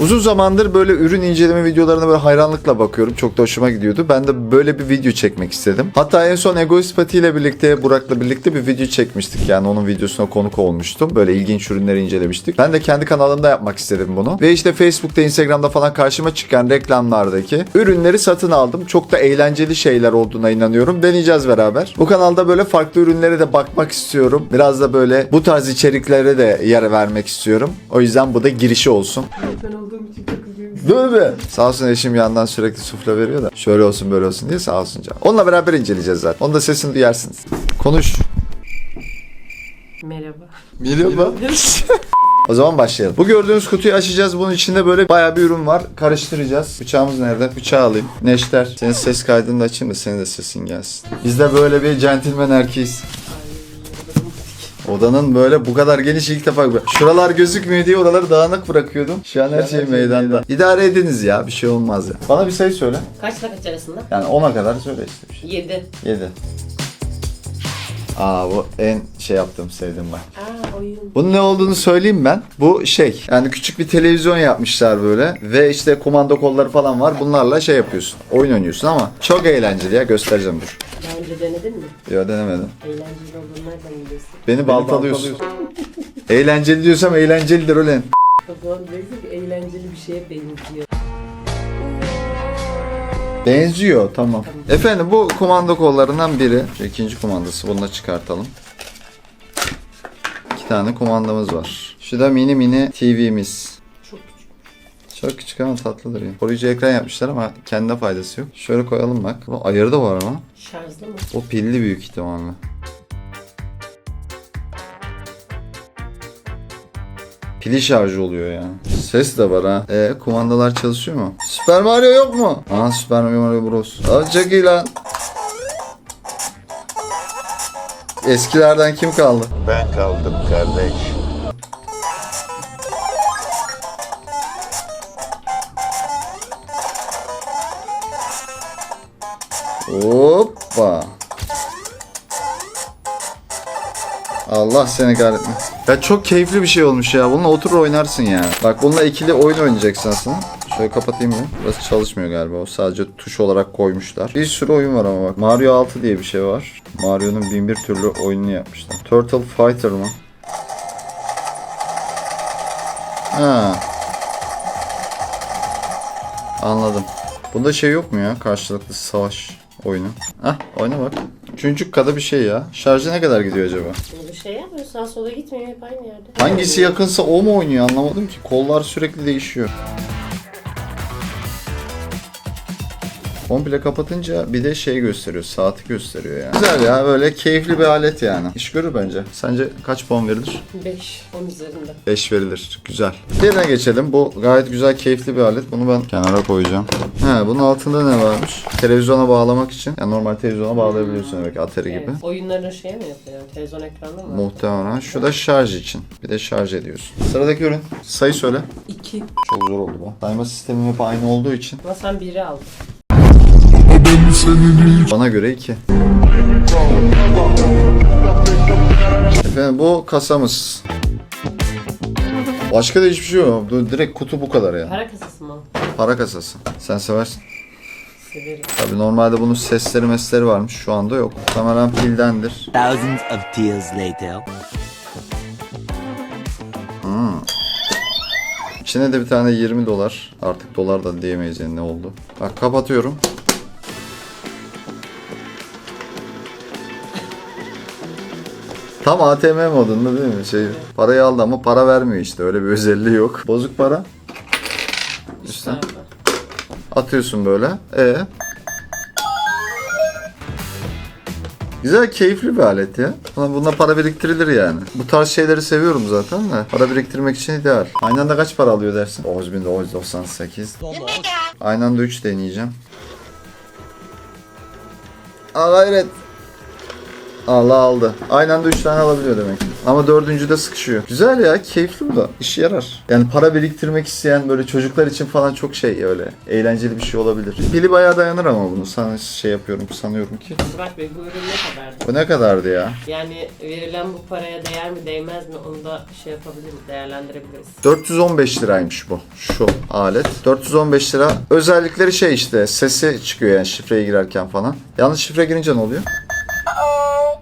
Uzun zamandır böyle ürün inceleme videolarına böyle hayranlıkla bakıyorum. Çok da hoşuma gidiyordu. Ben de böyle bir video çekmek istedim. Hatta en son Egoist Pati ile birlikte, Burak'la birlikte bir video çekmiştik. Yani onun videosuna konuk olmuştum. Böyle ilginç ürünleri incelemiştik. Ben de kendi kanalımda yapmak istedim bunu. Ve işte Facebook'ta, Instagram'da falan karşıma çıkan reklamlardaki ürünleri satın aldım. Çok da eğlenceli şeyler olduğuna inanıyorum. Deneyeceğiz beraber. Bu kanalda böyle farklı ürünlere de bakmak istiyorum. Biraz da böyle bu tarz içeriklere de yer vermek istiyorum. O yüzden bu da girişi olsun. Ben olduğum için çok üzgünüm. Değil mi? Sağ olsun eşim yandan sürekli sufle veriyor da. Şöyle olsun böyle olsun diye sağ olsun canım. Onunla beraber inceleyeceğiz zaten. Onun da sesini duyarsınız. Konuş. Merhaba. Merhaba. O zaman başlayalım. Bu gördüğünüz kutuyu açacağız. Bunun içinde böyle bayağı bir ürün var. Karıştıracağız. Bıçağımız nerede? Bıçağı alayım. Neşter. Senin ses kaydını da açayım da senin de sesin gelsin. Biz de böyle bir centilmen erkeğiz. Odanın böyle bu kadar geniş ilk defa. Şuralar gözükmüyor diye oraları dağınık bırakıyordum. Şu an her şey meydanda. İdare ediniz ya. Bir şey olmaz ya. Bana bir sayı söyle. Kaçla kaç arasında? Yani 10'a kadar söyle işte bir şey. 7. 7. Aa bu en şey yaptığım sevdiğim ben. Aa oyun. Bunun ne olduğunu söyleyeyim ben. Bu şey yani küçük bir televizyon yapmışlar böyle ve işte kumanda kolları falan var. Bunlarla şey yapıyorsun. Oyun oynuyorsun ama çok eğlenceli ya göstereceğim dur. Önce denedin mi? Yo denemedim. Eğlenceli olduğunu nereden biliyorsun? Beni baltalıyorsun. eğlenceli diyorsam eğlencelidir ulan. O zaman diyeceksin ki eğlenceli bir şeye benziyor. Benziyor tamam. Efendim bu kumanda kollarından biri. Şu ikinci kumandası bunu da çıkartalım. İki tane kumandamız var. Şu da mini mini TV'miz. Çok küçük. Ama tatlıdır ya. Koruyucu ekran yapmışlar ama kendine faydası yok. Şöyle koyalım bak. Bu ayarı da var ama. Şarjlı mı? O pilli büyük ihtimalle. Pili şarjı oluyor yani. Ses de var ha. E kumandalar çalışıyor mu? Super Mario yok mu? Aha Super Mario Bros. Aa çok iyi lan. Eskilerden kim kaldı? Ben kaldım kardeş. Hoppa. Allah seni kahretmesin. Ya çok keyifli bir şey olmuş ya. Bununla oturur oynarsın ya. Bak bununla ikili oyun oynayacaksın aslında. Şöyle kapatayım mı? Burası çalışmıyor galiba. O sadece tuş olarak koymuşlar. Bir sürü oyun var ama bak. Mario 6 diye bir şey var. Mario'nun bin bir türlü oyununu yapmışlar. Turtle Fighter mı? Ha. Anladım. Bunda şey yok mu ya? Karşılıklı savaş oyunu. Hah oyna bak. Küçücük kada bir şey ya. Şarjı ne kadar gidiyor acaba? Bir şey yapmıyor. Sağa sola gitmiyor. Hep aynı yerde. Hangisi yakınsa o mu oynuyor anlamadım ki. Kollar sürekli değişiyor. Komple kapatınca bir de şey gösteriyor. Saati gösteriyor yani. Güzel ya böyle keyifli bir alet yani. İş görür bence. Sence kaç puan verilir? 5. 10 üzerinde. 5 verilir. Güzel. Diğerine geçelim. Bu gayet güzel, keyifli bir alet. Bunu ben kenara koyacağım. He, bunun altında ne varmış? Televizyona bağlamak için. Yani normal televizyona bağlayabiliyorsun belki atari gibi. Evet. Oyunları şey mi yapıyor? Televizyon ekranında mı? Muhtemelen. Şu da şarj için. Bir de şarj ediyorsun. Sıradaki ürün. Sayı söyle. 2. Çok zor oldu bu. Sayma sistemi hep aynı olduğu için. Ama sen biri aldın. Bana göre 2. Efendim bu kasamız. Başka da hiçbir şey yok. Bu Direkt kutu bu kadar ya. Para kasası mı? Para kasası. Sen seversin. Severim. Tabii normalde bunun sesleri mesleri varmış. Şu anda yok. Tamamen pildendir. Thousands of tears later. İçine de bir tane 20 dolar. Artık dolar da diyemeyiz yani ne oldu. Bak kapatıyorum. Tam ATM modunda değil mi? Şey, parayı aldı ama para vermiyor işte. Öyle bir özelliği yok. Bozuk para. Üstten atıyorsun böyle. E Güzel, keyifli bir alet ya. Buna para biriktirilir yani. Bu tarz şeyleri seviyorum zaten de. Para biriktirmek için ideal. Aynı anda kaç para alıyor dersin? 9998. Aynı anda 3 deneyeceğim. Aa gayret. Allah aldı. Aynı anda 3 tane alabiliyor demek. ki. Ama dördüncüde sıkışıyor. Güzel ya keyifli bu da. İşe yarar. Yani para biriktirmek isteyen böyle çocuklar için falan çok şey öyle. Eğlenceli bir şey olabilir. Pili bayağı dayanır ama bunu. Sana şey yapıyorum sanıyorum ki. Burak Bey bu ürün ne kadardı? Bu ne kadardı ya? Yani verilen bu paraya değer mi değmez mi onu da şey yapabiliriz, değerlendirebiliriz. 415 liraymış bu. Şu alet. 415 lira. Özellikleri şey işte sesi çıkıyor yani şifreye girerken falan. Yalnız şifre girince ne oluyor?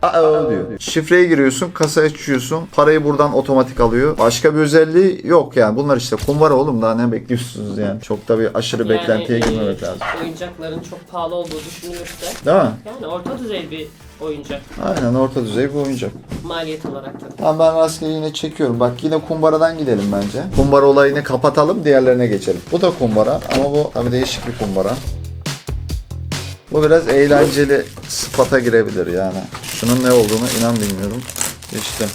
Aa diyor. Şifreye giriyorsun, kasayı açıyorsun, parayı buradan otomatik alıyor. Başka bir özelliği yok yani. Bunlar işte kumbara oğlum daha ne bekliyorsunuz yani. Çok da bir aşırı beklentiye Yani, girmemek e, lazım. Oyuncakların çok pahalı olduğu düşünülürse Değil mi? yani orta düzey bir oyuncak Aynen orta düzey bir oyuncak. maliyet olarak tabii. Tamam ben rastgele yine çekiyorum. Bak yine kumbaradan gidelim bence. Kumbara olayını kapatalım diğerlerine geçelim. Bu da kumbara ama bu tabii değişik bir kumbara. Bu biraz eğlenceli sıfata girebilir yani. Şunun ne olduğunu inan bilmiyorum. İşte.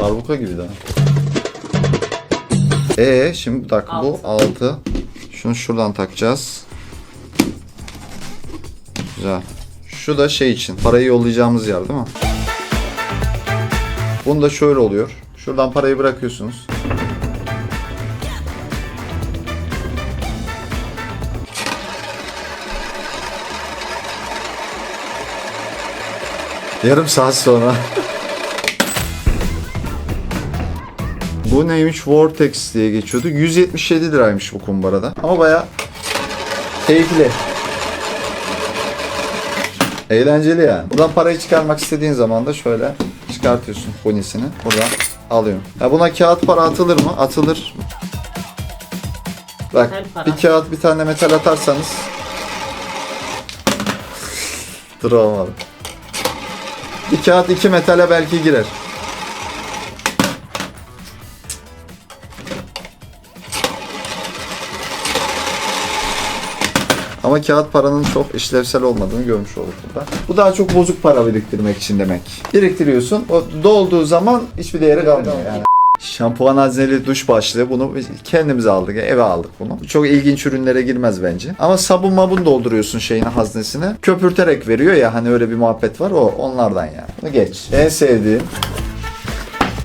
Darbuka gibi daha. Ee şimdi dakika bu Altı. 6. Şunu şuradan takacağız. Güzel. Şu da şey için. Parayı yollayacağımız yer değil mi? Bunda şöyle oluyor. Şuradan parayı bırakıyorsunuz. Yarım saat sonra. Bu neymiş? Vortex diye geçiyordu. 177 liraymış bu kumbarada. Ama baya keyifli. Eğlenceli yani. Buradan parayı çıkarmak istediğin zaman da şöyle çıkartıyorsun bonisini. Buradan alıyorsun. Ya buna kağıt para atılır mı? Atılır. Bak bir kağıt bir tane metal atarsanız Dur olmadı. Bir kağıt iki metale belki girer. Ama kağıt paranın çok işlevsel olmadığını görmüş olduk burada. Bu daha çok bozuk para biriktirmek için demek. Biriktiriyorsun. O dolduğu zaman hiçbir değeri kalmıyor yani. Şampuan hazneli duş başlığı bunu biz kendimize aldık eve aldık bunu. Çok ilginç ürünlere girmez bence. Ama sabun mabun dolduruyorsun şeyine haznesine. Köpürterek veriyor ya hani öyle bir muhabbet var o onlardan yani. Bunu geç. En sevdiğim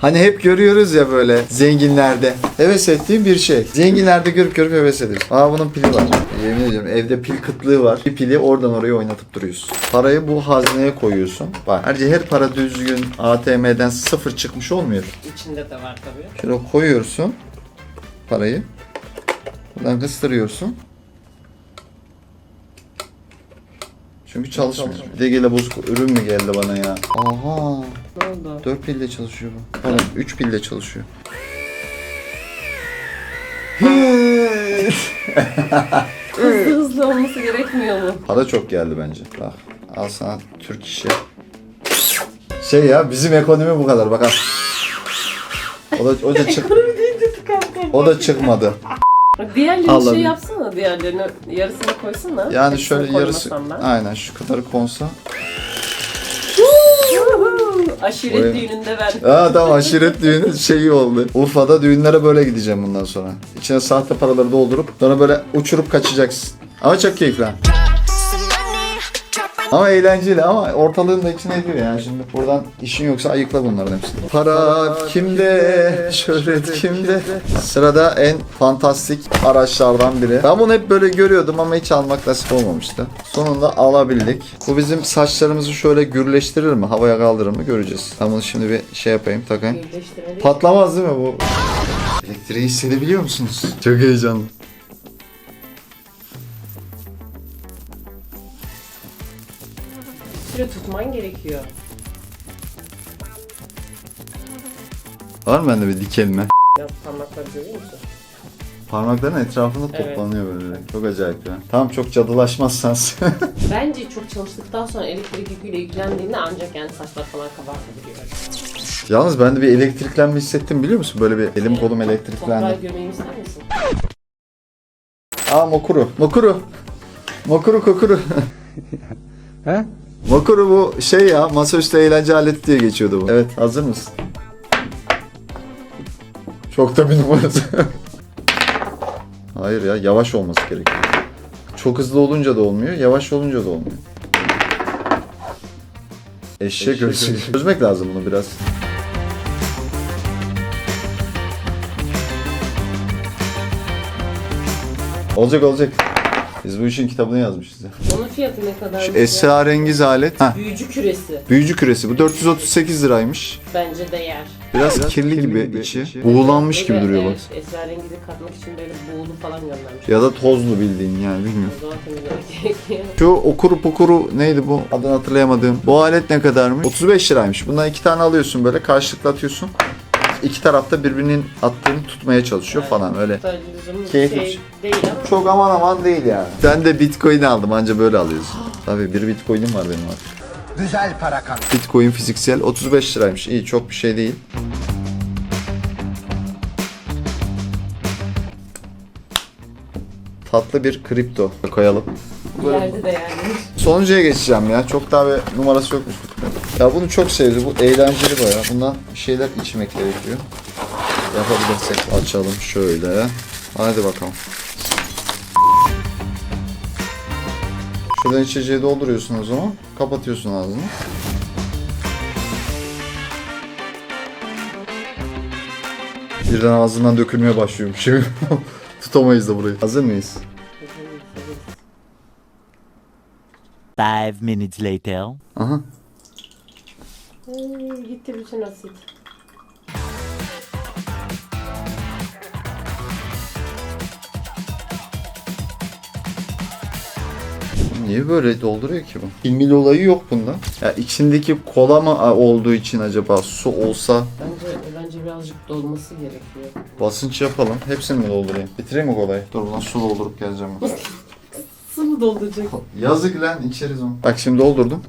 Hani hep görüyoruz ya böyle zenginlerde. Heves ettiğim bir şey. Zenginlerde görüp görüp heves ediyoruz. Aa bunun pili var. Yemin ediyorum evde pil kıtlığı var. Bir pili oradan oraya oynatıp duruyorsun. Parayı bu hazneye koyuyorsun. Bak ayrıca her para düzgün ATM'den sıfır çıkmış olmuyor. İçinde de var tabii. Şöyle koyuyorsun parayı. Buradan kıstırıyorsun. Çünkü çalışmıyor. Bir de gele bozuk ürün mü geldi bana ya? Aha. Ne oldu? 4 pille çalışıyor bu. Pardon 3 pille çalışıyor. Hızlı hızlı olması gerekmiyor mu? Para çok geldi bence. Bak al sana Türk işi. Şey ya bizim ekonomi bu kadar bak al. O da, o da, çık, Ekonomi deyince tıkandım. o da çıkmadı. Diğerlerini Allah'ım. şey yapsana diğerlerini yarısını koysana. Yani Hepsini şöyle yarısı koymasam ben. aynen şu kadarı konsa. Aşiret Oraya- düğününde ben. Aa tamam aşiret düğünü şeyi oldu. Urfa'da düğünlere böyle gideceğim bundan sonra. İçine sahte paraları doldurup sonra böyle uçurup kaçacaksın. Ama çok keyifli. ha. Ama eğlenceli ama ortalığın da içine ediyor yani şimdi buradan işin yoksa ayıkla bunların hepsini. Para kimde, şöhret kimde? Sırada en fantastik araçlardan biri. Ben bunu hep böyle görüyordum ama hiç almak nasip olmamıştı. Sonunda alabildik. Bu bizim saçlarımızı şöyle gürleştirir mi, havaya kaldırır mı göreceğiz. Ben bunu şimdi bir şey yapayım, takayım. Patlamaz değil mi bu? Elektriği hissedebiliyor musunuz? Çok heyecanlı. Süre tutman gerekiyor. Var mı bende bir dikelme? Ya parmakları görüyor musun? Parmakların etrafında Evet. toplanıyor böyle. Çok acayip ya. Tamam çok cadılaşmazsanız. Bence çok çalıştıktan sonra elektrik yüküyle yüklendiğinde ancak yani saçlar falan kabartabiliyor. Yalnız ben de bir elektriklenme hissettim biliyor musun? Böyle bir elim kolum Toprağı elektriklendi. görmeyi ister misin? Aa Mokuru. Mokuru. Mokuru kokuru. He? Mokuru bu şey ya masaüstü eğlence aleti diye geçiyordu bu. Evet hazır mısın? Çok da bir numarası. Hayır ya yavaş olması gerekiyor. Çok hızlı olunca da olmuyor, yavaş olunca da olmuyor. Eşek ölüsü. Çözmek lazım bunu biraz. Olacak olacak. Biz bu işin kitabını yazmışız ya. Onun fiyatı ne kadar? Şu esrarengiz alet. Heh, Büyücü küresi. büyücü küresi. Bu 438 liraymış. Bence değer. Biraz, kirli gibi içi. Buğulanmış gibi duruyor bak. evet, Esrarengizi katmak için böyle buğulu falan göndermiş. Ya da tozlu bildiğin yani bilmiyorum. Şu okuru pokuru neydi bu? Adını hatırlayamadığım. Bu alet ne kadarmış? 35 liraymış. Bundan iki tane alıyorsun böyle karşılıklı atıyorsun. İki tarafta birbirinin attığını tutmaya çalışıyor falan öyle. Keyifli şey değil ama. Çok aman aman değil yani. Ben de bitcoin aldım anca böyle alıyorsun. Tabii bir bitcoin'im var benim artık. Güzel para kan. Bitcoin fiziksel 35 liraymış. İyi çok bir şey değil. Tatlı bir kripto koyalım. İleride değerli. Sonuncuya geçeceğim ya. Çok daha bir numarası yokmuş. Ya bunu çok sevdi. Bu eğlenceli baya. Bundan bir şeyler içmek gerekiyor. Yapabilirsek açalım şöyle. Hadi bakalım. Şuradan içeceği dolduruyorsun o zaman. Kapatıyorsun ağzını. Birden ağzından dökülmeye başlıyormuş. Tutamayız da burayı. Hazır mıyız? Five minutes later. Aha. Ay, gitti bütün asit. Niye böyle dolduruyor ki bu? İlmil olayı yok bunda. Ya içindeki kola mı olduğu için acaba su olsa Bence bence birazcık dolması gerekiyor. basınç yapalım. Hepsini mi doldurayım? Bitireyim mi kolayı? Dur buradan su doldurup geleceğim. ben. Mu dolduracak? Yazık lan içeriz onu. Bak şimdi doldurdum.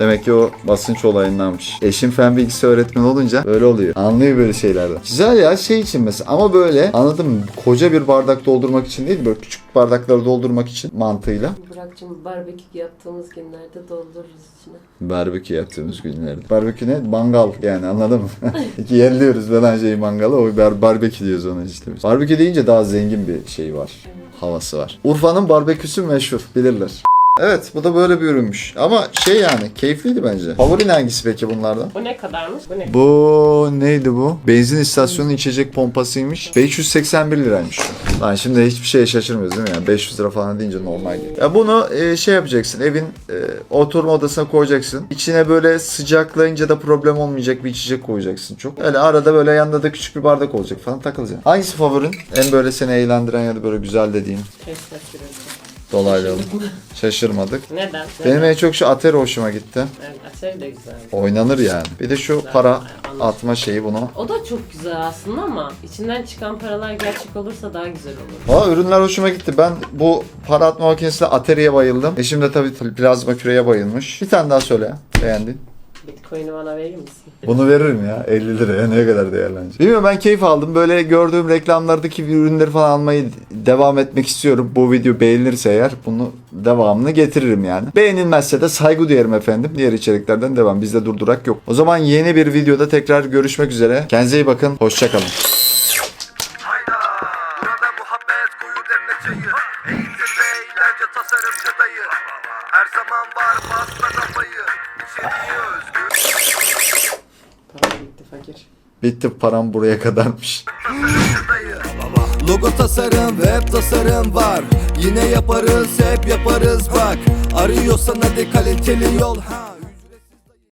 Demek ki o basınç olayındanmış. Eşim fen bilgisi öğretmen olunca böyle oluyor. Anlıyor böyle şeylerden. Güzel ya şey için mesela ama böyle anladın mı? Koca bir bardak doldurmak için değil böyle küçük bardakları doldurmak için mantığıyla. Bırakcığım barbekü yaptığımız günlerde doldururuz içine. Barbekü yaptığımız günlerde. Barbekü ne? Mangal yani anladın mı? İki yerliyoruz falan şeyi mangalı. O bar barbekü diyoruz ona işte biz. Barbekü deyince daha zengin bir şey var. Havası var. Urfa'nın barbeküsü meşhur. Bilirler. Evet bu da böyle bir ürünmüş. Ama şey yani keyifliydi bence. Favorin hangisi peki bunlardan? Bu ne kadarmış? Bu ne? Bu neydi bu? Benzin istasyonu içecek pompasıymış. 581 liraymış. Lan şimdi hiçbir şeye şaşırmıyoruz değil mi? Yani 500 lira falan deyince normal geliyor. Ya bunu e, şey yapacaksın. Evin e, oturma odasına koyacaksın. İçine böyle sıcaklayınca da problem olmayacak bir içecek koyacaksın çok. Öyle arada böyle yanında da küçük bir bardak olacak falan takılacaksın. Hangisi favorin? En böyle seni eğlendiren ya da böyle güzel dediğin. Süresi. Dolaylı yolu. Şaşırmadık. Neden? Benim Neden? en çok şu Atari hoşuma gitti. Evet, Atari de güzel. Oynanır yani. Bir de şu para atma şeyi bunu. O da çok güzel aslında ama içinden çıkan paralar gerçek olursa daha güzel olur. Aa ürünler hoşuma gitti. Ben bu para atma makinesine Atari'ye bayıldım. Eşim de tabii plazma küreye bayılmış. Bir tane daha söyle. Beğendin. Bitcoin'i bana verir misin? Bunu veririm ya 50 liraya ne kadar değerlenecek. Bilmiyorum ben keyif aldım. Böyle gördüğüm reklamlardaki ürünleri falan almayı devam etmek istiyorum. Bu video beğenirse eğer bunu devamını getiririm yani. Beğenilmezse de saygı duyarım efendim. Diğer içeriklerden devam. Bizde durdurak yok. O zaman yeni bir videoda tekrar görüşmek üzere. Kendinize iyi bakın. Hoşçakalın. Bitti param buraya kadarmış. Logo tasarım, web tasarım var. Yine yaparız, hep yaparız bak. Arıyorsan hadi kaliteli yol ha